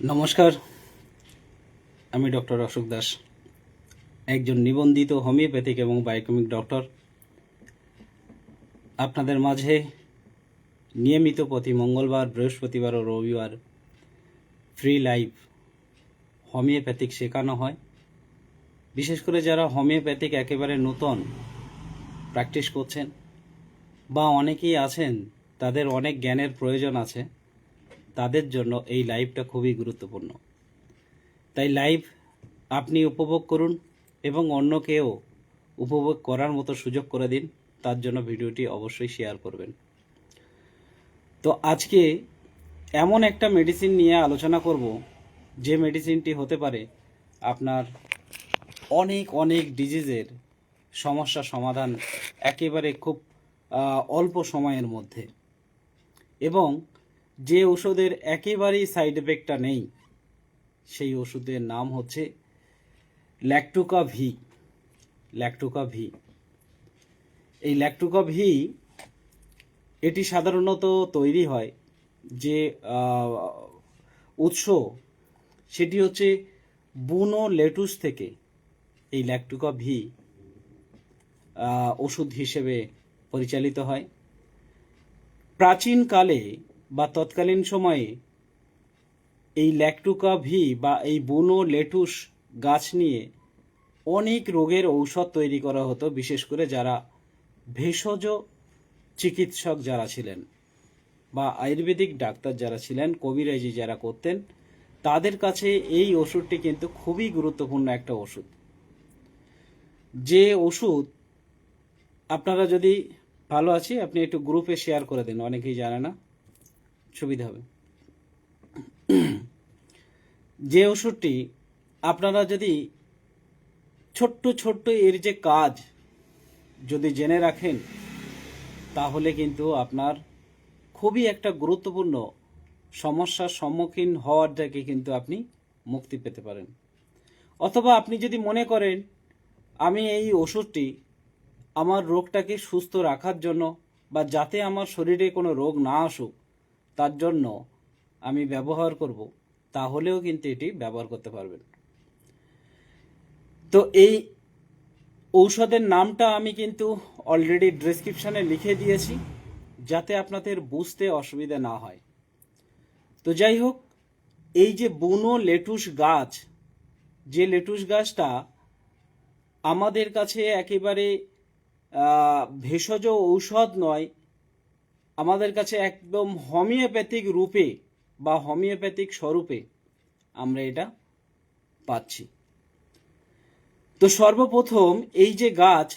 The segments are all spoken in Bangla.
নমস্কার। আমি ডক্টর অশোক দাস, একজন নিবন্ধিত হোমিওপ্যাথিক এবং বায়োকেমিক ডক্টর। আপনাদের মাঝে নিয়মিত প্রতি মঙ্গলবার, বৃহস্পতিবার ও রবিবার ফ্রি লাইভ হোমিওপ্যাথিক শেখানো হয়। বিশেষ করে যারা হোমিওপ্যাথিক একেবারে নতুন প্র্যাকটিস করছেন বা অনেকেই আছেন, তাদের অনেক জ্ঞানের প্রয়োজন আছে। তাদের জন্য এই লাইভটা খুবই গুরুত্বপূর্ণ। তাই লাইভ আপনি উপভোগ করুন এবং অন্যকেও উপভোগ করার মতো সুযোগ করে দিন, তার জন্য ভিডিওটি অবশ্যই শেয়ার করবেন। তো আজকে এমন একটা মেডিসিন নিয়ে আলোচনা করব, যে মেডিসিনটি হতে পারে আপনার অনেক অনেক ডিজিজের সমস্যা সমাধান একেবারে খুব অল্প সময়ের মধ্যে। এবং যে ওষুধের একেবারেই সাইড এফেক্টটা নেই, সেই ওষুধের নাম হচ্ছে ল্যাকটুকা ভি ল্যাকটুকা ভি এই ল্যাকটুকা ভি এটি সাধারণত তৈরি হয় যে উৎস সেটি হচ্ছে বুনো লেটুস থেকে এই ল্যাকটুকা ভি ওষুধ হিসেবে পরিচালিত হয়। প্রাচীনকালে বা তৎকালীন সময়ে এই ল্যাকটুকা ভি বা এই বুনো লেটুস গাছ নিয়ে অনেক রোগের ঔষধ তৈরি করা হতো, বিশেষ করে যারা ভেষজ চিকিৎসক যারা ছিলেন বা আয়ুর্বেদিক ডাক্তার যারা ছিলেন, কবিরাজি যারা করতেন, তাদের কাছে এই ওষুধটি কিন্তু খুবই গুরুত্বপূর্ণ একটা ওষুধ। যে ওষুধ আপনারা যদি ভালো আছি, আপনি একটু গ্রুপে শেয়ার করে দিন, অনেকেই জানে না। সুবিধা হবে। যে ওষুধটি আপনারা যদি ছোট্ট ছোট্ট এর যে কাজ যদি জেনে রাখেন, তাহলে কিন্তু আপনার খুবই একটা গুরুত্বপূর্ণ সমস্যার সম্মুখীন হওয়ার থেকে কিন্তু আপনি মুক্তি পেতে পারেন। অথবা আপনি যদি মনে করেন, আমি এই ওষুধটি আমার রোগটাকে সুস্থ রাখার জন্য বা যাতে আমার শরীরে কোনো রোগ না আসুক তার জন্য আমি ব্যবহার করব, তাহলেও কিন্তু এটি ব্যবহার করতে পারবেন। তো এই ঔষধের নামটা আমি কিন্তু অলরেডি ডেসক্রিপশনে লিখে দিয়েছি, যাতে আপনাদের বুঝতে অসুবিধা না হয়। তো যাই হোক, এই যে বুনো লেটুস গাছ, যে লেটুস গাছটা আমাদের কাছে একেবারে ভেষজ ঔষধ নয় আমাদের কাছে একদম হোমিওপ্যাথিক রূপে বা হোমিওপ্যাথিক স্বরূপে আমরা এটা পাচ্ছি। তো সর্বপ্রথম এই যে গাছ,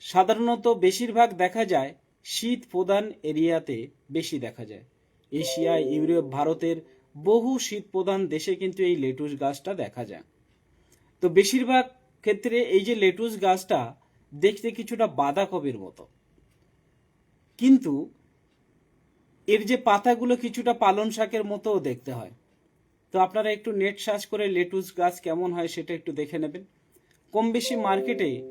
সাধারণত বেশিরভাগ দেখা যায় শীত প্রধান এরিয়াতে বেশি দেখা যায়। এশিয়া, ইউরোপ, ভারতের বহু শীত প্রধান দেশে কিন্তু এই লেটুস গাছটা দেখা যায়। তো বেশিরভাগ ক্ষেত্রে এই যে লেটুস গাছটা দেখতে কিছুটা বাঁধাকপির মতো। কিন্তু এর যে পাতাগুলো কিছুটা পালন শাকের মতোও দেখতে হয়। তো আপনারা একটু নেট সার্চ করে লেটুস গাছ কেমন হয় সেটা একটু দেখে নেবেন। কম বেশি মার্কেটে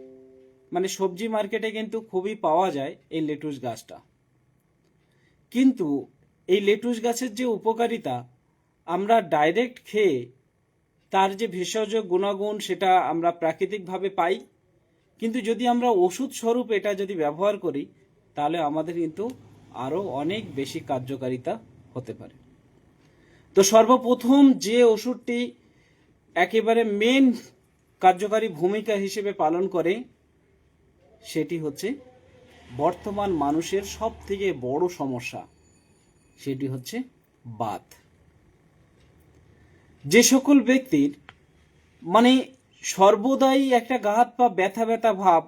মানে সবজি মার্কেটে কিন্তু খুবই পাওয়া যায় এই লেটুস গাছটা। কিন্তু এই লেটুস গাছের যে উপকারিতা, আমরা ডাইরেক্ট খেয়ে তার যে ভেষজ গুণাগুণ সেটা আমরা প্রাকৃতিকভাবে পাই। কিন্তু যদি আমরা ওষুধ স্বরূপ এটা যদি ব্যবহার করি, তাহলে আমাদের কিন্তু আরও অনেক বেশি কার্যকারিতা হতে পারে। তো সর্বপ্রথম যে ওষুধটি একেবারে মেন কার্যকারী ভূমিকা হিসেবে পালন করে, সেটি হচ্ছে বর্তমান মানুষের সব থেকে বড় সমস্যা, সেটি হচ্ছে বাত। যে সকল ব্যক্তির মানে সর্বদাই একটা গা হাত পা ব্যথা ব্যথা ভাব,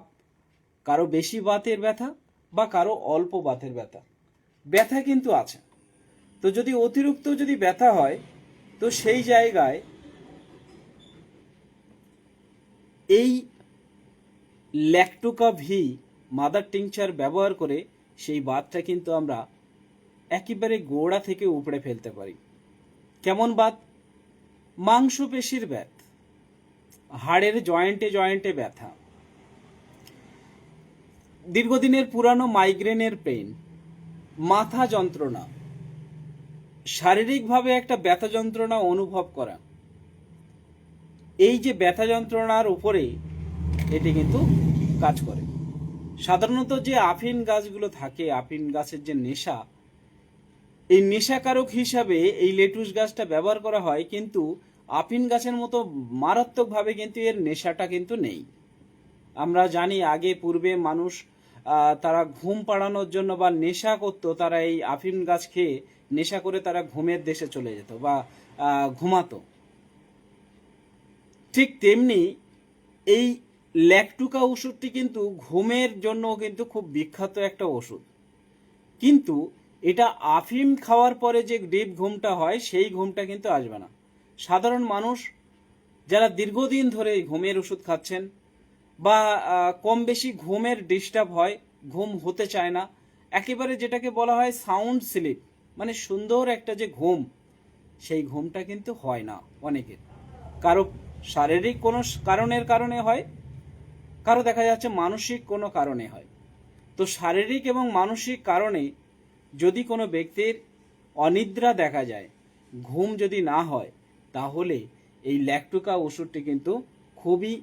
কারও বেশি বাতের ব্যথা বা কারও অল্প বাতের ব্যথা। ব্যথা কিন্তু আছে। তো যদি অতিরিক্ত যদি ব্যথা হয়, তো সেই জায়গায় এই ল্যাকটোকা ভি মাদার টিংচার ব্যবহার করে সেই বাতটা কিন্তু আমরা একেবারে গোড়া থেকে উপড়ে ফেলতে পারি। কেমন বাত? মাংসপেশির ব্যাথ। হাড়ের জয়েন্টে জয়েন্টে ব্যথা। দীর্ঘদিনের পুরানো মাইগ্রেনের পেইন মাথা যন্ত্রণা। শারীরিকভাবে একটা ব্যথা যন্ত্রণা অনুভব করা। এই যে ব্যথা যন্ত্রণার উপরে এটি কিন্তু কাজ করে। সাধারণত যে আফিন গাছগুলো থাকে, আফিন গাছের যে নেশা, এই নেশাকারক হিসাবে এই লেটুস গাছটা ব্যবহার করা হয়, কিন্তু আফিন গাছের মতো মারাত্মকভাবে কিন্তু এর নেশাটা কিন্তু নেই। আমরা জানি আগে পূর্বে মানুষ তারা ঘুম পাড়ানোর জন্য বা নেশা করতো, তারা এই আফিম গাছ খেয়ে নেশা করে তারা ঘুমের দেশে চলে যেত বা ঘুমাতো। ঠিক তেমনি এই ল্যাকটুকা ওষুধটি কিন্তু ঘুমের জন্য কিন্তু খুব বিখ্যাত একটা ওষুধ। কিন্তু এটা আফিম খাওয়ার পরে যে ডিপ ঘুমটা হয়, সেই ঘুমটা কিন্তু আসবে না। সাধারণ মানুষ যারা দীর্ঘদিন ধরে ঘুমের ওষুধ খাচ্ছেন বা কম বেশি ঘুমের ডিস্টার্ব হয়, ঘুম হতে চায় না। একেবারে যেটাকে বলা হয় সাউন্ড স্লিপ মানে সুন্দর একটা যে ঘুম, সেই ঘুমটা কিন্তু হয় না অনেকের। কারও শারীরিক কোনো কারণের কারণে হয়, কারও দেখা যাচ্ছে মানসিক কোনো কারণে হয়। তো শারীরিক এবং মানসিক কারণে যদি কোনো ব্যক্তির অনিদ্রা দেখা যায়, ঘুম যদি না হয়, তাহলে এই ল্যাকটুকা ওষুধটি কিন্তু খুবই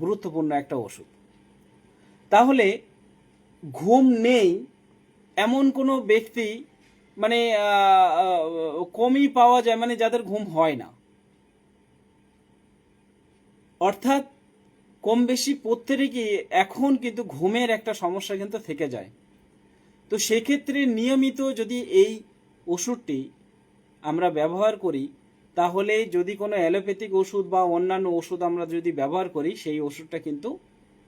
গুরুত্বপূর্ণ একটা ওষুধ। তাহলে ঘুম নেই, এমন কোনো ব্যক্তি মানে কমই পাওয়া যায় মানে যাদের ঘুম হয় না। অর্থাৎ কম বেশি প্রত্যেকেই এখন কিন্তু ঘুমের একটা সমস্যা কিন্তু থেকে যায়। তো সেক্ষেত্রে নিয়মিত যদি এই ওষুধটি আমরা ব্যবহার করি তাহলে যদি কোনো অ্যালোপ্যাথিক ওষুধ বা অন্যান্য ওষুধ আমরা যদি ব্যবহার করি, সেই ওষুধটা কিন্তু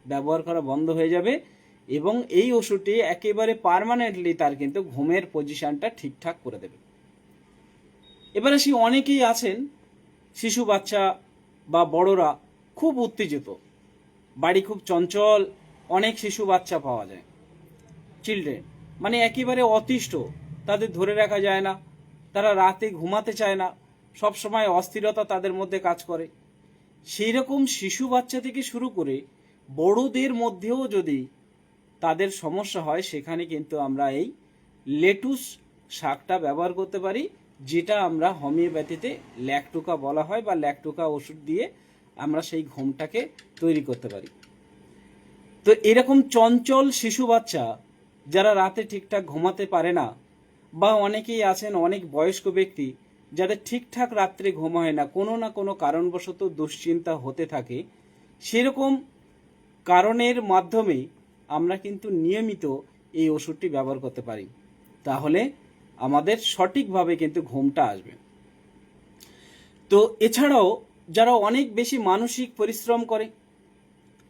ব্যবহার করা বন্ধ হয়ে যাবে এবং এই ওষুধটি একেবারে পার্মানেন্টলি তার কিন্তু ঘুমের পজিশনটা ঠিকঠাক করে দেবে। এবার আসি, অনেকেই আছেন, শিশু বাচ্চা বা বড়রা খুব উত্তেজিত, বাড়ি খুব চঞ্চল, অনেক শিশু বাচ্চা পাওয়া যায় চিলড্রেন মানে একেবারে অতিষ্ঠ, তাদের ধরে রাখা যায় না, তারা রাতে ঘুমাতে চায় না সব সময় অস্থিরতা তাদের মধ্যে কাজ করে। সেই রকম শিশু বাচ্চা থেকে শুরু করে বড়দের মধ্যেও যদি তাদের সমস্যা হয়, সেখানে কিন্তু আমরা এই লেটুস শাকটা ব্যবহার করতে পারি, যেটা আমরা হোমিওপ্যাথিতে ল্যাকটুকা বলা হয় বা ল্যাকটুকা ওষুধ দিয়ে আমরা সেই ঘুমটাকে তৈরি করতে পারি। তো এরকম চঞ্চল শিশু বাচ্চা যারা রাতে ঠিকঠাক ঘুমাতে পারে না বা অনেকেই আছেন, অনেক বয়স্ক ব্যক্তি যাদের ঠিকঠাক রাত্রে ঘুম হয় না, কোনো না কোনো কারণবশত দুশ্চিন্তা হতে থাকে, সেরকম কারণের মাধ্যমে আমরা কিন্তু নিয়মিত এই ওষুধটি ব্যবহার করতে পারি। তাহলে আমাদের সঠিকভাবে কিন্তু ঘুমটা আসবে। তো এছাড়াও যারা অনেক বেশি মানসিক পরিশ্রম করে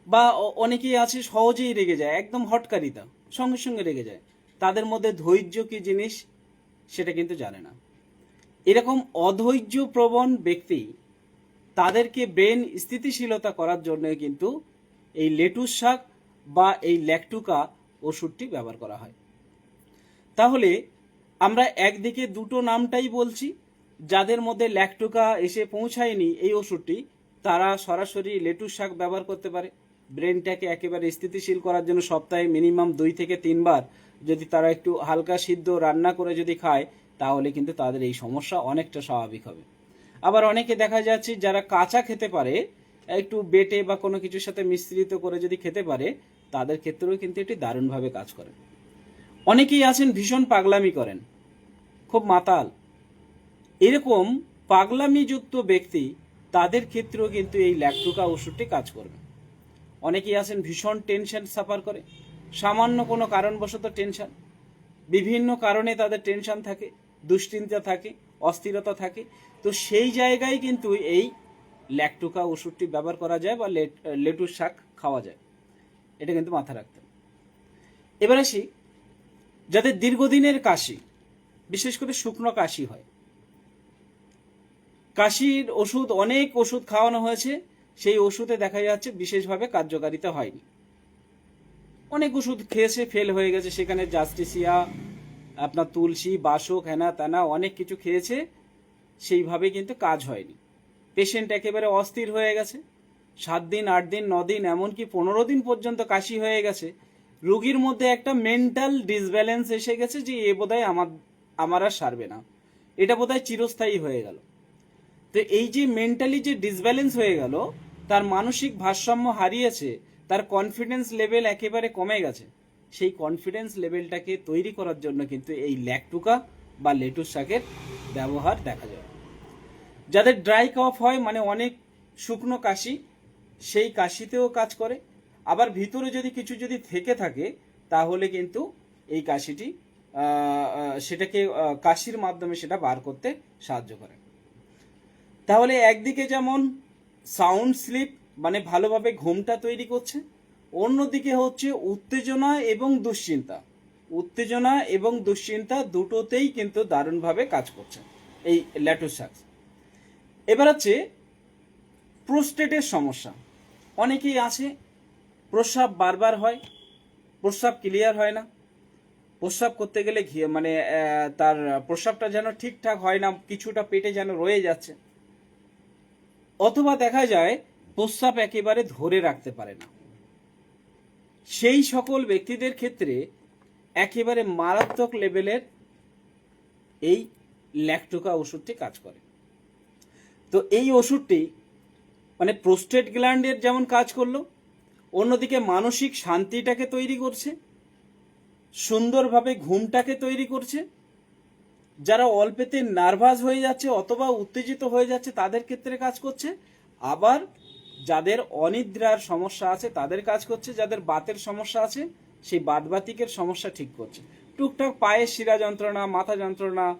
বা অনেকেই আছে সহজেই রেগে যায়, একদম হটকারিতা, সঙ্গে সঙ্গে রেগে যায়, তাদের মধ্যে ধৈর্য কি জিনিস সেটা কিন্তু জানে না। এরকম অধৈর্য প্রবণ ব্যক্তি তাদেরকে ব্রেন স্থিতিশীলতা করার জন্য কিন্তু এই লেটুস শাক বা এই ল্যাকটুকা ওষুধটি ব্যবহার করা হয়। তাহলে আমরা একদিকে দুটো নামটাই বলছি, যাদের মধ্যে ল্যাকটুকা এসে পৌঁছায়নি এই ওষুধটি, তারা সরাসরি লেটুস শাক ব্যবহার করতে পারে। ব্রেনটাকে একেবারে স্থিতিশীল করার জন্য সপ্তাহে মিনিমাম দুই থেকে তিনবার যদি তারা একটু হালকা সিদ্ধ রান্না করে যদি খায় তাহলে কিন্তু তাদের এই সমস্যা অনেকটা স্বাভাবিক হবে। আবার অনেকে দেখা যাচ্ছে যারা কাঁচা খেতে পারে, একটু বেটে বা কোনো কিছুর সাথে মিশ্রিত করে যদি খেতে পারে, তাদের ক্ষেত্রেও কিন্তু এটি দারুণভাবে কাজ করে। অনেকেই আছেন ভীষণ পাগলামি করেন, খুব মাতাল। এরকম পাগলামিযুক্ত ব্যক্তি তাদের ক্ষেত্রেও কিন্তু এই ল্যাকটুকা ওষুধটি কাজ করবে। অনেকেই আছেন ভীষণ টেনশন সাফার করে, সামান্য কোনো কারণবশত টেনশন, বিভিন্ন কারণে তাদের টেনশন থাকে। দুশ্চিন্তা থাকে, অস্থিরতা থাকে। তো সেই জায়গায় কিন্তু এই ল্যাকটুকা ওষুধটি ব্যবহার করা যায় বা লেট- লেটুস শাক খাওয়া যায়। এটা কিন্তু মাথায় রাখতে। এবার আসি, যাদের দীর্ঘদিনের কাশি, বিশেষ করে শুকনো কাশি হয়। কাশির ওষুধ, অনেক ওষুধ খাওয়ানো হয়েছে, সেই ওষুধে দেখা যাচ্ছে বিশেষভাবে কার্যকারিতা হয়নি। অনেক ওষুধ খেয়েছে, ফেল হয়ে গেছে, সেখানে জাস্টিসিয়া আপনার তুলসী, বাসক, হেনা তেনা অনেক কিছু খেয়েছে, সেইভাবে কিন্তু কাজ হয়নি। পেশেন্ট একেবারে অস্থির হয়ে গেছে। সাত দিন, আট দিন, ন দিন, এমনকি পনেরো দিন পর্যন্ত কাশি হয়ে গেছে। রুগীর মধ্যে একটা মেন্টাল ডিসব্যালেন্স এসে গেছে যে এ বোধহয় আমার আমার আর সারবে না। এটা বোধহয় চিরস্থায়ী হয়ে গেল। তো এই যে মেন্টালি যে ডিসব্যালেন্স হয়ে গেল, তার মানসিক ভারসাম্য হারিয়েছে, তার কনফিডেন্স লেভেল একেবারে কমে গেছে। সেই কনফিডেন্স লেভেলটাকে তৈরি করার জন্য কিন্তু এই ল্যাকটুকা বা লেটুস শাকের ব্যবহার দেখা যায়। যাদের ড্রাই কফ হয় মানে অনেক শুকনো কাশি, সেই কাশিতেও কাজ করে। আবার ভিতরে যদি কিছু যদি থেকে থাকে, তাহলে কিন্তু এই কাশিটি সেটাকে কাশির মাধ্যমে সেটা বার করতে সাহায্য করে। তাহলে একদিকে যেমন সাউন্ড স্লিপ মানে ভালোভাবে ঘুমটা তৈরি করছে অন্যদিকে হচ্ছে উত্তেজনা এবং দুশ্চিন্তা। উত্তেজনা এবং দুশ্চিন্তা দুটোতেই কিন্তু দারুণভাবে কাজ করছে এই ল্যাটোসাক্স এবার হচ্ছে প্রোস্টেটের সমস্যা। অনেকেই আছে, প্রস্রাব বারবার হয়, প্রস্রাব ক্লিয়ার হয় না। প্রস্রাব করতে গেলে মানে তার প্রস্রাবটা যেন ঠিকঠাক হয় না, কিছুটা পেটে যেন রয়ে যাচ্ছে। অথবা দেখা যায় প্রস্রাব একেবারে ধরে রাখতে পারে না। সেই সকল ব্যক্তিদের ক্ষেত্রে একেবারে মারাত্মক লেভেলের এই ল্যাকটোকা ওষুধটি কাজ করে। তো এই ওষুধটি মানে প্রোস্টেট গ্ল্যান্ডের যেমন কাজ করল, অন্যদিকে মানসিক শান্তিটাকে তৈরি করছে, সুন্দরভাবে ঘুমটাকে তৈরি করছে। যারা অল্পেতে নার্ভাস হয়ে যাচ্ছে অথবা উত্তেজিত হয়ে যাচ্ছে তাদের ক্ষেত্রে কাজ করছে। আবার যাদের অনিদ্রার সমস্যা আছে, তাদের কাজ করছে, যাদের বাতের সমস্যা আছে, সেই বাতবাতিকের সমস্যা ঠিক করছে। টুকটাক পায়ের শিরা যন্ত্রণা, মাথা যন্ত্রণা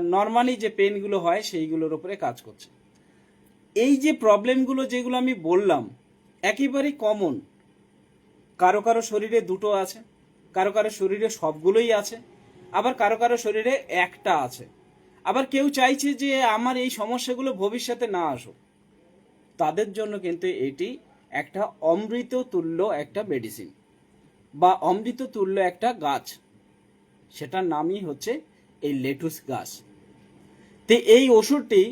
নর্মালি যে পেনগুলো হয়, সেইগুলোর উপরে কাজ করছে। এই যে প্রবলেমগুলো যেগুলো আমি বললাম, একেবারেই কমন কারও কারও শরীরে দুটো আছে, কারও কারও শরীরে সবগুলোই আছে, আবার কারও কারও শরীরে একটা আছে। আবার কেউ চাইছে যে আমার এই সমস্যাগুলো ভবিষ্যতে না আসুক। তাদের জন্য কিন্তু এটি একটা অমৃত তুল্য একটা মেডিসিন বা অমৃত তুল্য একটা গাছ। সেটার নামই হচ্ছে এই লেটুস গাছ। তো এই ওষুধটি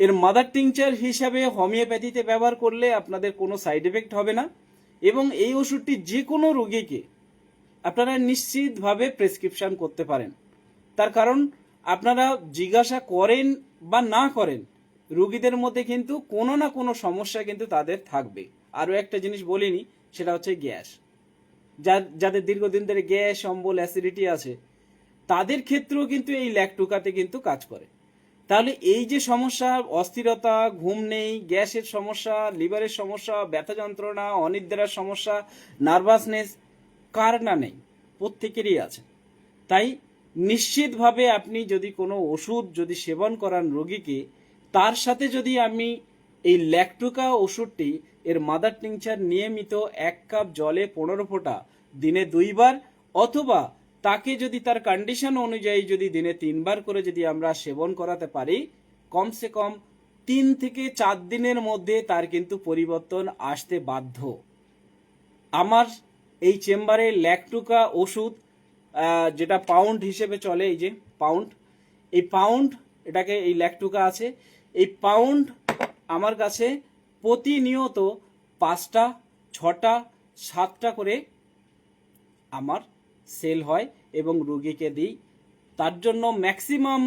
এর মাদার টিংচার হিসাবে হোমিওপ্যাথিতে ব্যবহার করলে আপনাদের কোনো সাইড এফেক্ট হবে না এবং এই ওষুধটি যে কোনো রোগীকে আপনারা নিশ্চিতভাবে প্রেসক্রিপশন করতে পারেন। তার কারণ আপনারা জিজ্ঞাসা করেন বা না করেন রুগীদের মধ্যে কিন্তু কোনো না কোনো সমস্যা কিন্তু তাদের থাকবে। আরও একটা জিনিস বলিনি, সেটা হচ্ছে গ্যাস। যার যাদের দীর্ঘদিন ধরে গ্যাস, অম্বল, অ্যাসিডিটি আছে, তাদের ক্ষেত্রেও কিন্তু এই ল্যাকটুকাতে কিন্তু কাজ করে। তাহলে এই যে সমস্যা, অস্থিরতা, ঘুম নেই, গ্যাসের সমস্যা, লিভারের সমস্যা, ব্যথা যন্ত্রণা, অনিদ্রার সমস্যা, নার্ভাসনেস, কার না নেই, প্রত্যেকেরই আছে। তাই নিশ্চিতভাবে আপনি যদি কোনো ওষুধ যদি সেবন করান রোগীকে তার সাথে যদি আমি এই ল্যাকটুকা ওষুধটি এর মাদার টিংচার নিয়মিত এক কাপ জলে পনেরো ফোঁটা দিনে দুইবার অথবা তাকে যদি তার কন্ডিশন অনুযায়ী যদি দিনে তিনবার করে যদি আমরা সেবন করাতে পারি, কমসে কম তিন থেকে চার দিনের মধ্যে তার কিন্তু পরিবর্তন আসতে বাধ্য। আমার এই চেম্বারে ল্যাকটুকা ওষুধ যেটা পাউন্ড হিসেবে চলে, এই যে পাউন্ড এই পাউন্ড এটাকে এই ল্যাকটুকা আছে এই পাউন্ড আমার কাছে প্রতিনিয়ত পাঁচটা, ছটা, সাতটা করে আমার সেল হয় এবং রুগীকে দিই। তার জন্য ম্যাক্সিমাম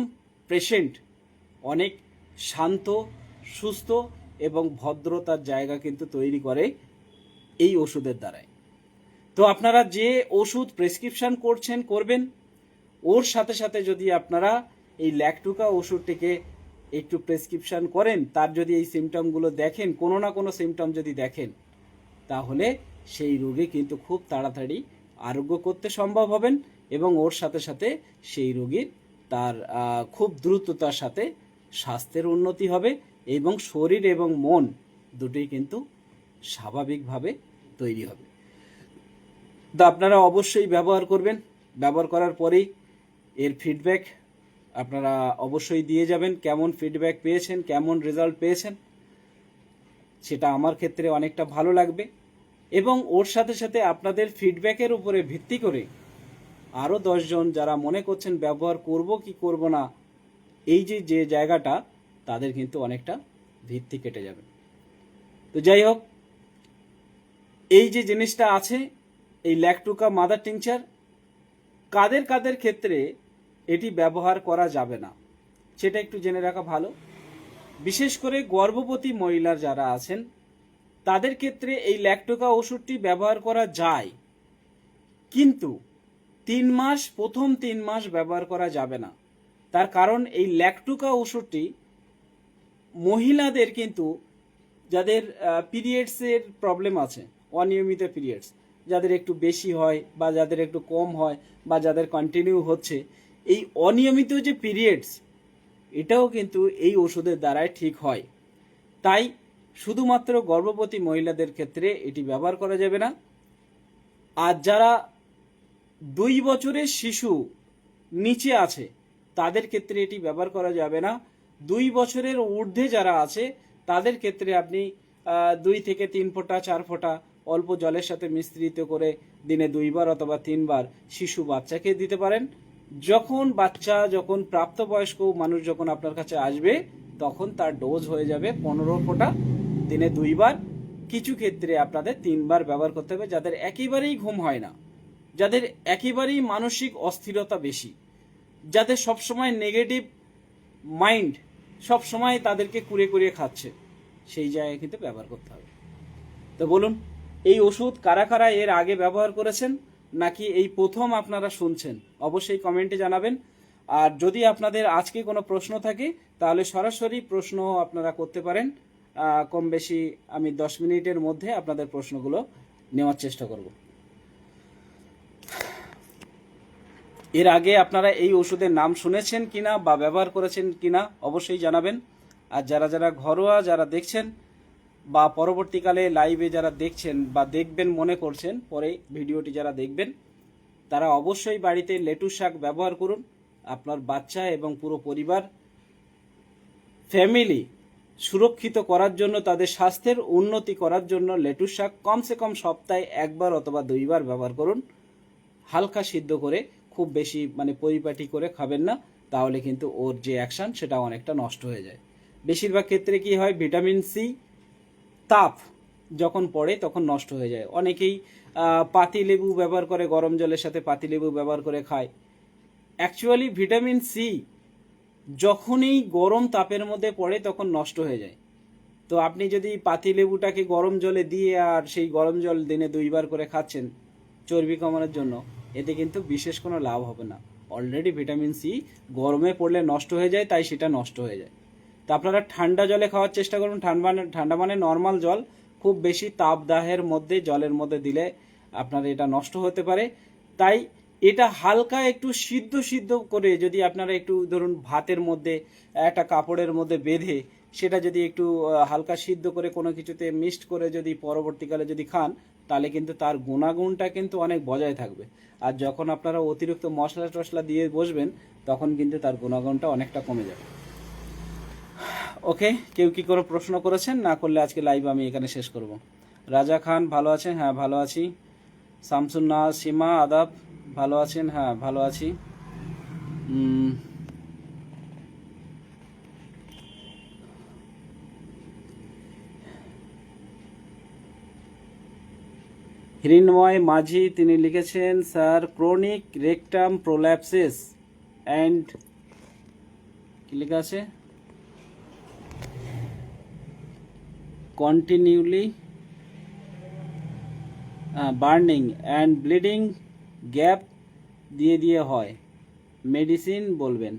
পেশেন্ট অনেক শান্ত, সুস্থ এবং ভদ্রতার জায়গা কিন্তু তৈরি করে এই ওষুধের দ্বারাই। তো আপনারা যে ওষুধ প্রেসক্রিপশন করছেন, করবেন। ওর সাথে সাথে যদি আপনারা এই ল্যাকটুকা ওষুধটিকে একটু প্রেসক্রিপশন করেন, তার যদি এই সিমটমগুলো দেখেন, কোনো না কোনো সিমটম যদি দেখেন, তাহলে সেই রোগী কিন্তু খুব তাড়াতাড়ি আরোগ্য করতে সম্ভব হবেন এবং ওর সাথে সাথে সেই রোগীর তার খুব দ্রুততার সাথে স্বাস্থ্যের উন্নতি হবে এবং শরীর এবং মন দুটোই কিন্তু স্বাভাবিকভাবে তৈরি হবে। তো আপনারা অবশ্যই ব্যবহার করবেন। ব্যবহার করার পরেই এর ফিডব্যাক আপনারা অবশ্যই দিয়ে যাবেন, কেমন ফিডব্যাক পেয়েছেন, কেমন রেজাল্ট পেয়েছেন, সেটা আমার ক্ষেত্রে অনেকটা ভালো লাগবে। এবং ওর সাথে সাথে আপনাদের ফিডব্যাকের উপরে ভিত্তি করে আরও দশজন যারা মনে করছেন ব্যবহার করব কি করব না, এই যে যে জায়গাটা, তাদের কিন্তু অনেকটা ভিত্তি কেটে যাবে। তো যাই হোক, এই যে জিনিসটা আছে, এই ল্যাকটুকা মাদার টিংচার, কাদের কাদের ক্ষেত্রে এটি ব্যবহার করা যাবে না। সেটা একটু জেনে রাখা ভালো। বিশেষ করে গর্ভবতী মহিলার যারা আছেন, তাদের ক্ষেত্রে এই ল্যাকটোকা ওষুধটি ব্যবহার করা যায়। কিন্তু তিন মাস, প্রথম তিন মাস ব্যবহার করা যাবে না। তার কারণ এই ল্যাকটোকা ওষুধটি মহিলাদের কিন্তু, যাদের পিরিয়ডসের প্রবলেম আছে, অনিয়মিত পিরিয়ডস যাদের একটু বেশি হয় বা যাদের একটু কম হয় বা যাদের কন্টিনিউ হচ্ছে এই অনিয়মিত যে পিরিয়ডস এটাও কিন্তু এই ওষুধের দ্বারাই ঠিক হয়। তাই শুধুমাত্র গর্ভবতী মহিলাদের ক্ষেত্রে এটি ব্যবহার করা যাবে না। আর যারা দুই বছরের শিশু নিচে আছে, তাদের ক্ষেত্রে এটি ব্যবহার করা যাবে না। দুই বছরের ঊর্ধ্বে যারা আছে, তাদের ক্ষেত্রে আপনি দুই থেকে তিন ফোঁটা, চার ফোঁটা অল্প জলের সাথে মিশ্রিত করে দিনে দুইবার অথবা তিনবার শিশু বাচ্চাকে দিতে পারেন। যখন বাচ্চা, যখন প্রাপ্তবয়স্ক মানুষ যখন আপনার কাছে আসবে, তখন তার ডোজ হয়ে যাবে পনেরো ফোঁটা দিনে দুইবার। কিছু ক্ষেত্রে আপনাদের তিনবার ব্যবহার করতে হবে, যাদের একেবারেই ঘুম হয় না, যাদের একেবারেই মানসিক অস্থিরতা বেশি, যাদের সবসময় নেগেটিভ মাইন্ড সবসময় তাদেরকে কুড়ে কুড়িয়ে খাচ্ছে, সেই জায়গায় কিন্তু ব্যবহার করতে হবে। তো বলুন, এই ওষুধ কারা কারা এর আগে ব্যবহার করেছেন? নাকি এই প্রথম আপনারা শুনছেন? অবশ্যই কমেন্টে জানাবেন। আর যদি আপনাদের আজকে কোনো প্রশ্ন থাকে, তাহলে সরাসরি প্রশ্ন আপনারা করতে পারেন। কম বেশি আমি দশ মিনিটের মধ্যে আপনাদের প্রশ্নগুলো নেওয়ার চেষ্টা করব। এর আগে আপনারা এই ওষুধের নাম শুনেছেন কিনা বা ব্যবহার করেছেন কিনা অবশ্যই জানাবেন। আর যারা যারা ঘরোয়া, যারা দেখছেন বা পরবর্তীকালে লাইভে যারা দেখছেন বা দেখবেন মনে করছেন, পরে ভিডিওটি যারা দেখবেন, তারা অবশ্যই বাড়িতে লেটু শাক ব্যবহার করুন। আপনার বাচ্চা এবং পুরো পরিবার ফ্যামিলি সুরক্ষিত করার জন্য, তাদের স্বাস্থ্যের উন্নতি করার জন্য লেটু শাক কমসে কম সপ্তাহে একবার অথবা দুইবার ব্যবহার করুন। হালকা সিদ্ধ করে, খুব বেশি মানে পরিপাটি করে খাবেন না, তাহলে কিন্তু ওর যে অ্যাকশন সেটা অনেকটা নষ্ট হয়ে যায়। বেশিরভাগ ক্ষেত্রে কি হয় ভিটামিন সি তাপ যখন পড়ে, তখন নষ্ট হয়ে যায়। অনেকেই পাতিলেবু ব্যবহার করে, গরম জলের সাথে পাতিলেবু ব্যবহার করে খায়। অ্যাকচুয়ালি ভিটামিন সি যখনই গরম তাপের মধ্যে পড়ে, তখন নষ্ট হয়ে যায়। তো আপনি যদি পাতিলেবুটাকে গরম জলে দিয়ে আর সেই গরম জল দিনে দুইবার করে খাচ্ছেন চর্বি কমানোর জন্য, এতে কিন্তু বিশেষ কোনো লাভ হবে না। অলরেডি ভিটামিন সি গরমে পড়লে নষ্ট হয়ে যায়, তাই সেটা নষ্ট হয়ে যায়। তা আপনারা ঠান্ডা জলে খাওয়ার চেষ্টা করুন। ঠান্ডা মানে ঠান্ডা মানে নর্মাল জল। খুব বেশি তাপদাহের মধ্যে, জলের মধ্যে দিলে আপনার এটা নষ্ট হতে পারে। তাই এটা হালকা একটু সিদ্ধ সিদ্ধ করে যদি আপনারা একটু ধরুন ভাতের মধ্যে, একটা কাপড়ের মধ্যে বেঁধে সেটা যদি একটু হালকা সিদ্ধ করে কোনো কিছুতে মিক্সড করে যদি পরবর্তীকালে যদি খান, তাহলে কিন্তু তার গুণাগুণটা কিন্তু অনেক বজায় থাকবে। আর যখন আপনারা অতিরিক্ত মশলা টশলা দিয়ে বসবেন, তখন কিন্তু তার গুণাগুণটা অনেকটা কমে যাবে। ওকে? কেউ কি কোনো প্রশ্ন করেছেন? না করলে আজকে লাইভ আমি এখানে শেষ করব। রাজা খান ভালো আছেন? হ্যাঁ ভালো আছি। শামসুন্না সীমা আদাব ভালো আছেন? হ্যাঁ ভালো আছি। উম, মাঝি তিনি লিখেছেন sir chronic rectum prolapsis and কি লেখা আছে? Continually burning and bleeding gap দিয়ে দিয়ে হয়। মেডিসিন বলবেন।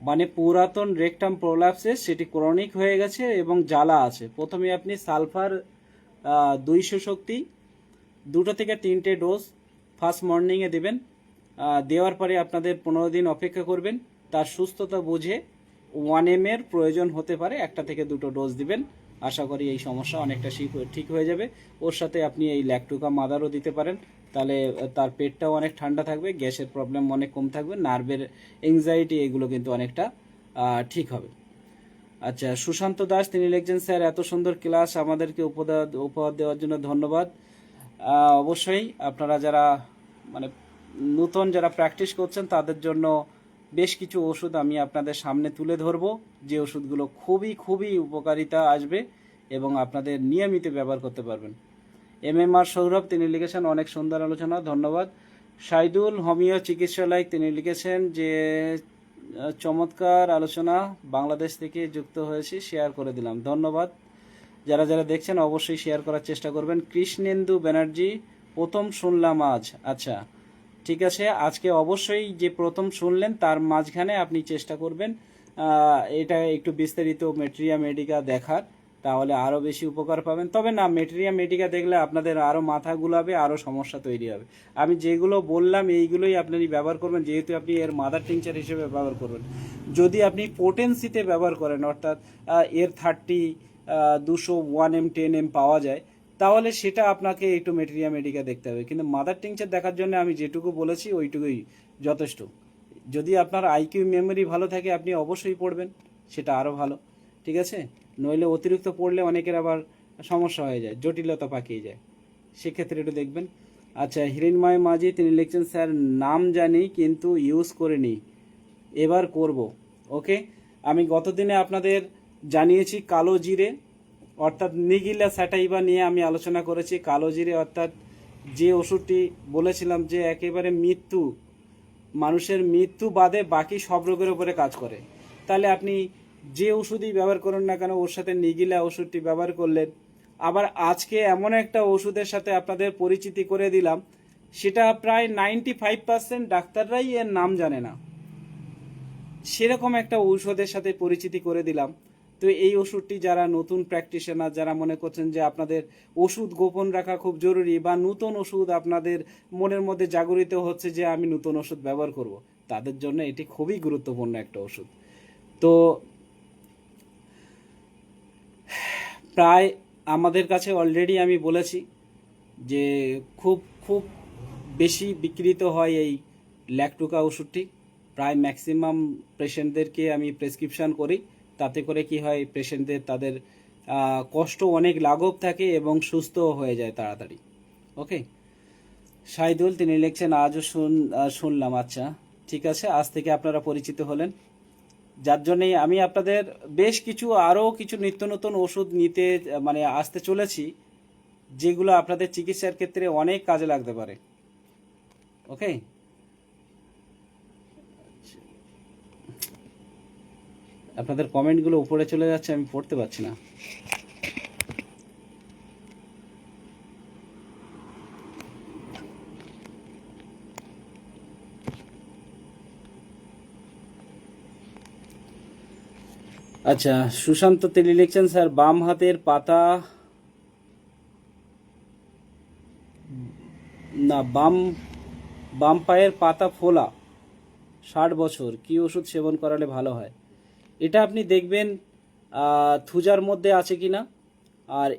মানে পুরাতন রেকটাম প্রোলাপসে সেটি ক্রনিক হয়ে গেছে এবং জ্বালা আছে। প্রথমে আপনি সালফার দুইশো শক্তি, দুটো থেকে তিনটে ডোজ ফার্স্ট মর্নিংয়ে দেবেন। দেওয়ার পরে আপনাদের পনেরো দিন অপেক্ষা করবেন। তার সুস্থতা বুঝে ওয়ান এম এর প্রয়োজন হতে পারে, একটা থেকে দুটো ডোজ দিবেন। আশা করি এই সমস্যা অনেকটা ঠিক হয়ে- যাবে। ওর সাথে আপনি এই ল্যাকটুকা মাদারও দিতে পারেন। তাহলে তার পেটটাও অনেক ঠান্ডা থাকবে, গ্যাসের প্রবলেম অনেক কম থাকবে নার্ভের এংজাইটি এগুলো কিন্তু অনেকটা ঠিক হবে। আচ্ছা সুশান্ত দাস, তিনি লিখছেন, স্যার, এত সুন্দর ক্লাস আমাদেরকে উপহার উপহার দেওয়ার জন্য ধন্যবাদ। অবশ্যই আপনারা যারা মানে নতুন যারা প্র্যাকটিস করছেন, তাদের জন্য বেশ কিছু ওষুধ আমি আপনাদের সামনে তুলে ধরব। যে ওষুধগুলো খুবই খুবই উপকারিতা আসবে এবং আপনাদের নিয়মিত ব্যবহার করতে পারবেন। এম এম আর সৌরভ, তিনি লিখেছেন, অনেক সুন্দর আলোচনা, ধন্যবাদ। সাইদুল হোমিও চিকিৎসালয়, তিনি লিখেছেন যে চমৎকার আলোচনা, বাংলাদেশ থেকে যুক্ত হয়েছি, শেয়ার করে দিলাম। ধন্যবাদ। যারা যারা দেখছেন, অবশ্যই শেয়ার করার চেষ্টা করবেন। কৃষ্ণেন্দু ব্যানার্জি, প্রথম শুনলাম আজ। আচ্ছা ঠিক আছে, আজকে অবশ্যই যে প্রথম শুনলেন তার মাঝখানে আপনি চেষ্টা করবেন এটা একটু বিস্তারিত মেটেরিয়া মেডিকা দেখার, তাহলে আরও বেশি উপকার পাবেন। তবে না, মেটেরিয়া মেডিকা দেখলে আপনাদের আরও মাথা গুলাবে আরও সমস্যা তৈরি হবে। আমি যেগুলো বললাম, এইগুলোই আপনি ব্যবহার করবেন, যেহেতু আপনি এর মাদার টিংচার হিসেবে ব্যবহার করবেন। যদি আপনি পোটেন্সিতে ব্যবহার করেন, অর্থাৎ এর থার্টি দুশো ওয়ান এম টেন এম পাওয়া যায় তাহলে সেটা আপনাকে একটু মেটেরিয়া মেডিকা দেখতে হবে। কিন্তু মাদার টিংচার দেখার জন্য আমি যেটুকু বলেছি, ওইটুকুই যথেষ্ট। যদি আপনার আইকিউ মেমোরি ভালো থাকে, আপনি অবশ্যই পড়বেন, সেটা আরও ভালো। ঠিক আছে? নইলে অতিরিক্ত পড়লে অনেকের আবার সমস্যা হয়ে যায়, জটিলতা পাকিয়ে যায়। সেক্ষেত্রে একটু দেখবেন। আচ্ছা হিরণময় মাঝি, তিনি লিখছেন, স্যার, নাম জানি, কিন্তু ইউজ করিনি। এবার করব। ওকে? আমি গতদিনে আপনাদের জানিয়েছি কালো জিরে অর্থাৎ নিগিলা স্যাটাইবা নিয়ে আমি আলোচনা করেছি কালো জিরে অর্থাৎ যে ওষুধটি বলেছিলাম যে একেবারে মৃত্যু, মানুষের মৃত্যু বাদে বাকি সব রোগের উপরে কাজ করে। তাহলে আপনি যে ওষুধই ব্যবহার করুন না কেন, ওর সাথে নিগিলা ওষুধটি ব্যবহার করলেন। আবার আজকে এমন একটা ওষুধের সাথে আপনাদের পরিচিতি করে দিলাম, সেটা প্রায় নাইনটি ফাইভ পার্সেন্ট ডাক্তাররাই এর নাম জানে না। সেরকম একটা ঔষধের সাথে পরিচিতি করে দিলাম। তো এই ওষুধটি যারা নতুন প্র্যাকটিশনার যারা মনে করছেন যে আপনাদের ওষুধ গোপন রাখা খুব জরুরি বা নতুন ওষুধ আপনাদের মনের মধ্যে জাগরিত হচ্ছে যে আমি নতুন ওষুধ ব্যবহার করব, তাদের জন্য এটি খুবই গুরুত্বপূর্ণ একটা ওষুধ। তো প্রায় আমাদের কাছে অলরেডি আমি বলেছি যে খুব খুব বেশি বিক্রিত হয় এই ল্যাকটুকা ওষুধটি। প্রায় ম্যাক্সিমাম পেশেন্টদেরকে আমি প্রেসক্রিপশন করি। তাতে করে কি হয় পেশেন্টদের তাদের কষ্ট অনেক লাঘব থাকে এবং সুস্থ হয়ে যায় তাড়াতাড়ি। ওকে সাইদুল, তিনি লিখছেন, আজও শুন শুনলাম আচ্ছা ঠিক আছে, আজ থেকে আপনারা পরিচিত হলেন। যার জন্যই আমি আপনাদের বেশ কিছু, আরও কিছু নিত্য নতুন ওষুধ নিতে মানে আসতে চলেছি, যেগুলো আপনাদের চিকিৎসার ক্ষেত্রে অনেক কাজে লাগতে পারে। ওকে আপনাদের কমেন্টগুলো উপরে চলে যাচ্ছে, আমি পড়তে পারছি না। আচ্ছা সুশান্ত তিনি লিখছেন, স্যার, বাম হাতের পাতা না, বাম বাম পায়ের পাতা ফোলা, ষাট বছর। কি ওষুধ সেবন করালে ভালো হয়? এটা আপনি দেখবেন থুজার মধ্যে আছে কি না আর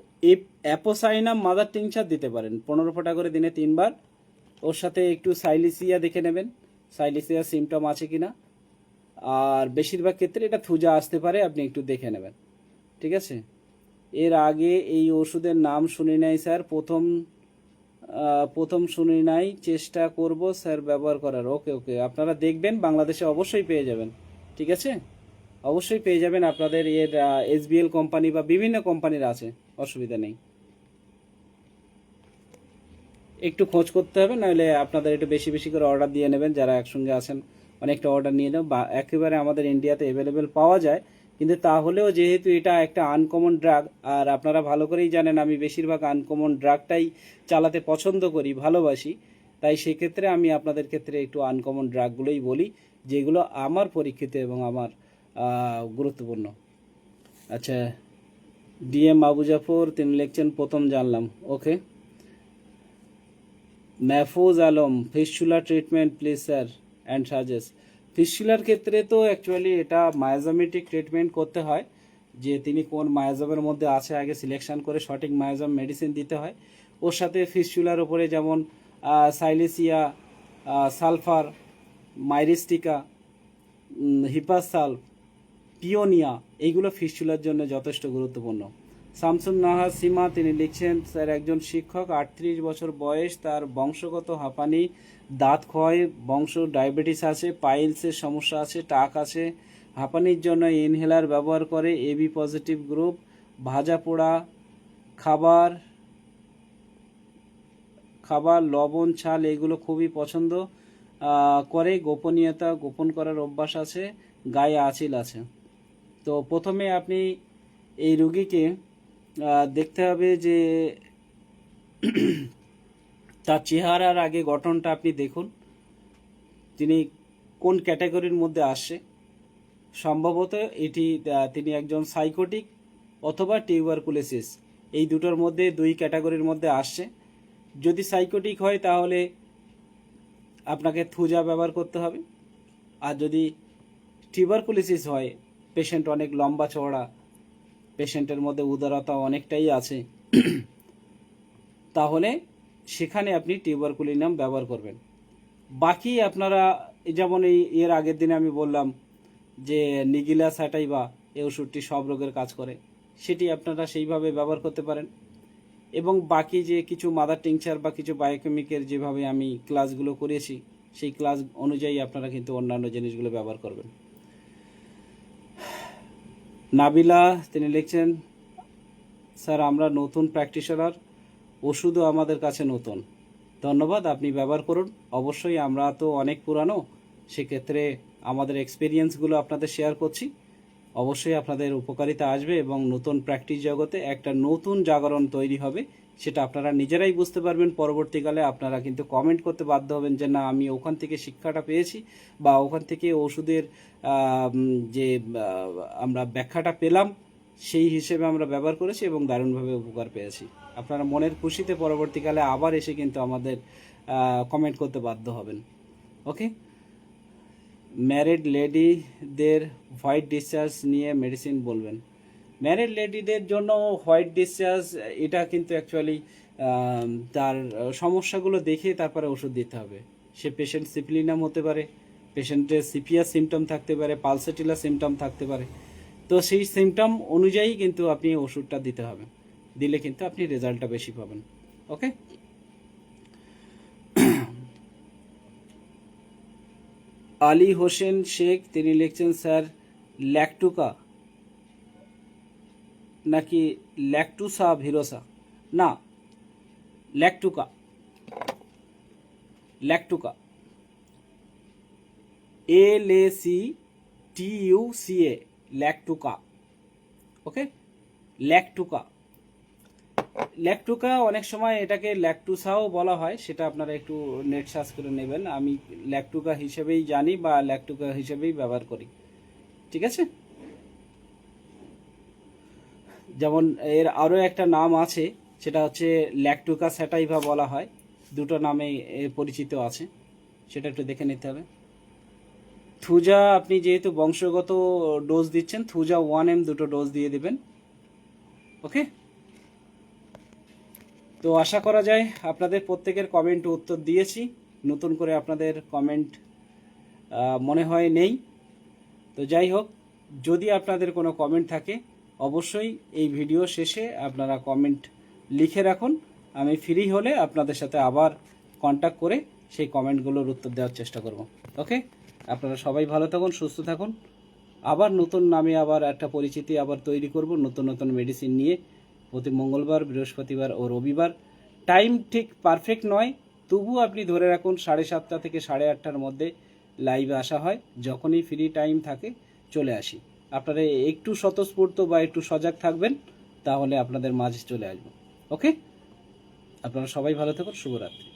অ্যাপোসাইনাম মাদার টিংচার দিতে পারেন, পনেরো ফোঁটা করে দিনে তিনবার। ওর সাথে একটু সাইলিসিয়া দেখে নেবেন, সাইলিসিয়া সিমটম আছে কি না আর বেশিরভাগ ক্ষেত্রে এটা থুজা আসতে পারে, আপনি একটু দেখে নেবেন। ঠিক আছে? এর আগে এই ওষুধের নাম শুনি নাই, স্যার। প্রথম প্রথম শুনি নাই, চেষ্টা করব, স্যার, ব্যবহার করার। ওকে ওকে। আপনারা দেখবেন, বাংলাদেশে অবশ্যই পেয়ে যাবেন। ঠিক আছে? অবশ্যই পেয়ে যাবেন আপনাদের এর এসবিএল কোম্পানি বা বিভিন্ন কোম্পানির আছে, অসুবিধা নেই। একটু খোঁজ করতে হবে, নাহলে আপনাদের একটু বেশি বেশি করে অর্ডার দিয়ে নেবেন, যারা একসঙ্গে আছেন, অনেকটা অর্ডার নিয়ে নেবেন। বা একেবারে আমাদের ইন্ডিয়াতে অ্যাভেলেবেল পাওয়া যায়, কিন্তু তাহলেও যেহেতু এটা একটা আনকমন ড্রাগ আর আপনারা ভালো করেই জানেন, আমি বেশিরভাগ আনকমন ড্রাগটাই চালাতে পছন্দ করি, ভালোবাসি, তাই সেক্ষেত্রে আমি আপনাদের ক্ষেত্রে একটু আনকমন ড্রাগগুলোই বলি, যেগুলো আমার পরীক্ষিত এবং আমার গুরুত্বপূর্ণ। আচ্ছা ডিএম আবু জাফর তিনি লিখছেন প্রথম জানলাম। Okay. Mahfuz Alam fistula treatment please sir and suggest ফিস্টুলার ক্ষেত্রে তো অ্যাকচুয়ালি এটা মায়াজমেটিক ট্রিটমেন্ট করতে হয় যে তিনি কোন মায়াজমের মধ্যে আছে আগে সিলেকশন করে সঠিক মায়াজম মেডিসিন দিতে হয়। ওর সাথে ফিস্টুলার উপরে যেমন সাইলেসিয়া সালফার মাইরিস্টিকা উম, হিপাসাল পিওনিয়া, এইগুলো ফিস্টুলার জন্য যথেষ্ট গুরুত্বপূর্ণ। শামসুন নাহার সীমা, তিনি লিখছেন, স্যার, একজন শিক্ষক, আটত্রিশ বছর বয়স, তার বংশগত হাঁপানি, দাঁত ক্ষয়, বংশ ডায়াবেটিস আছে, পাইলসের সমস্যা আছে, টাক আছে। হাঁপানির জন্য ইনহেলার ব্যবহার করে এবি পজিটিভ গ্রুপ, ভাজা পোড়া, খাবার খাবার, লবণ, ছাল, এগুলো খুবই পছন্দ করে। গোপনীয়তা গোপন করার অভ্যাস আছে, গায়ে আঁচিল আছে। তো প্রথমে আপনি এই রুগীকে দেখতে হবে যে তার চেহারার আগে গঠনটা আপনি দেখুন। তিনি কোন ক্যাটাগরির মধ্যে আসছে। সম্ভবত এটি তিনি একজন সাইকোটিক অথবা টিউবারকুলোসিস। এই দুটোর মধ্যে, দুই ক্যাটাগরির মধ্যে আসছে। যদি সাইকোটিক হয়, তাহলে আপনাকে থুজা ব্যবহার করতে হবে। আর যদি টিউবারকুলোসিস হয় পেশেন্ট অনেক লম্বা চওড়া পেশেন্টের মধ্যে উদারতা অনেকটাই আছে। তাহলে সেখানে আপনি টিউবারকুলিনাম ব্যবহার করবেন। বাকি আপনারা যেমন এই এর আগের দিনে আমি বললাম যে নিগিলা স্যাটাইবা এই ওষুধটি সব রোগের কাজ করে, সেটি আপনারা সেইভাবে ব্যবহার করতে পারেন। এবং বাকি যে কিছু মাদার টিংচার বা কিছু বায়োকেমিকের যেভাবে আমি ক্লাসগুলো করেছি, সেই ক্লাস অনুযায়ী আপনারা কিন্তু অন্যান্য জিনিসগুলো ব্যবহার করবেন। নাবিলা, তিনি লিখছেন, স্যার, আমরা নতুন প্র্যাকটিশনার, ওষুধও আমাদের কাছে নতুন। ধন্যবাদ, আপনি ব্যবহার করুন। অবশ্যই আমরা তো অনেক পুরানো, সেক্ষেত্রে আমাদের এক্সপিরিয়েন্সগুলো আপনাদের শেয়ার করছি। অবশ্যই আপনাদের উপকারিতা আসবে এবং নতুন প্র্যাকটিস জগতে একটা নতুন জাগরণ তৈরি হবে। সেটা আপনারা নিজেরাই বুঝতে পারবেন। পরবর্তীকালে আপনারা কিন্তু কমেন্ট করতে বাধ্য হবেন যে, না, আমি ওখান থেকে শিক্ষাটা পেয়েছি বা ওখান থেকে ওষুধের যে আমরা ব্যাখ্যাটা পেলাম, সেই হিসেবে আমরা ব্যবহার করেছি এবং দারুণভাবে উপকার পেয়েছি। আপনারা মনের খুশিতে পরবর্তীকালে আবার এসে কিন্তু আমাদের কমেন্ট করতে বাধ্য হবেন। ওকে ম্যারিড লেডিদের হোয়াইট ডিসচার্জ নিয়ে মেডিসিন বলবেন। ম্যারিড লেডিদের জন্য হোয়াইট ডিসচার্জ এটা কিন্তু অ্যাকচুয়ালি তার সমস্যাগুলো দেখে তারপরে ওষুধ দিতে হবে। সে পেশেন্ট সিপ্লিনাম হতে পারে পেশেন্টের সিপিয়ার সিমটম থাকতে পারে পালসেটিলা সিমটম থাকতে পারে। তো সেই সিমটম অনুযায়ী কিন্তু আপনি ওষুধটা দিতে হবে। দিলে কিন্তু আপনি রেজাল্টটা বেশি পাবেন। ওকে? আলী হোসেন শেখ, তিনি লিখছেন, স্যার ল্যাকটুকা নাকি ল্যাকটুসা ভিরোসা? না, lactuca. Lactuca. L A C T U C A, lactuca. Okay? Lactuca. Lactuca অনেক সময় এটাকে ল্যাকটুসাও বলা হয়, সেটা আপনারা একটু নেট সার্চ করে নেবেন। আমি ল্যাকটুকা হিসেবেই জানি বা ল্যাকটুকা হিসেবেই ব্যবহার করি। ঠিক আছে? যেমন এর আরও একটা নাম আছে, সেটা হচ্ছে ল্যাকটুকা স্যাটাইভা বলা হয়। দুটো নামে পরিচিত আছে, সেটা একটু দেখে নিতে হবে। থুজা, আপনি যেহেতু বংশগত ডোজ দিচ্ছেন, থুজা ওয়ান এম দুটো ডোজ দিয়ে দেবেন। ওকে তো আশা করা যায় আপনাদের প্রত্যেকের কমেন্ট উত্তর দিয়েছি। নতুন করে আপনাদের কমেন্ট মনে হয় নেই। তো যাই হোক, যদি আপনাদের কোনো কমেন্ট থাকে অবশ্যই এই ভিডিও শেষে আপনারা কমেন্ট লিখে রাখুন। আমি ফ্রি হলে আপনাদের সাথে আবার কন্ট্যাক্ট করে সেই কমেন্টগুলোর উত্তর দেওয়ার চেষ্টা করব। ওকে আপনারা সবাই ভালো থাকুন, সুস্থ থাকুন। আবার নতুন নামে আবার একটা পরিচিতি আবার তৈরি করব, নতুন নতুন মেডিসিন নিয়ে। প্রতি মঙ্গলবার, বৃহস্পতিবার ও রবিবার। টাইম ঠিক পারফেক্ট নয় তবু আপনি ধরে রাখুন, সাড়ে সাতটা থেকে সাড়ে আটটার মধ্যে লাইভে আসা হয়। যখনই ফ্রি টাইম থাকে, চলে আসি। আপনারা একটু স্বতঃস্ফূর্ত বা একটু সজাগ থাকবেন, তাহলে আপনাদের মাঝে চলে আসব। ওকে? আপনারা সবাই ভালো থাকুন, শুভরাত্রি।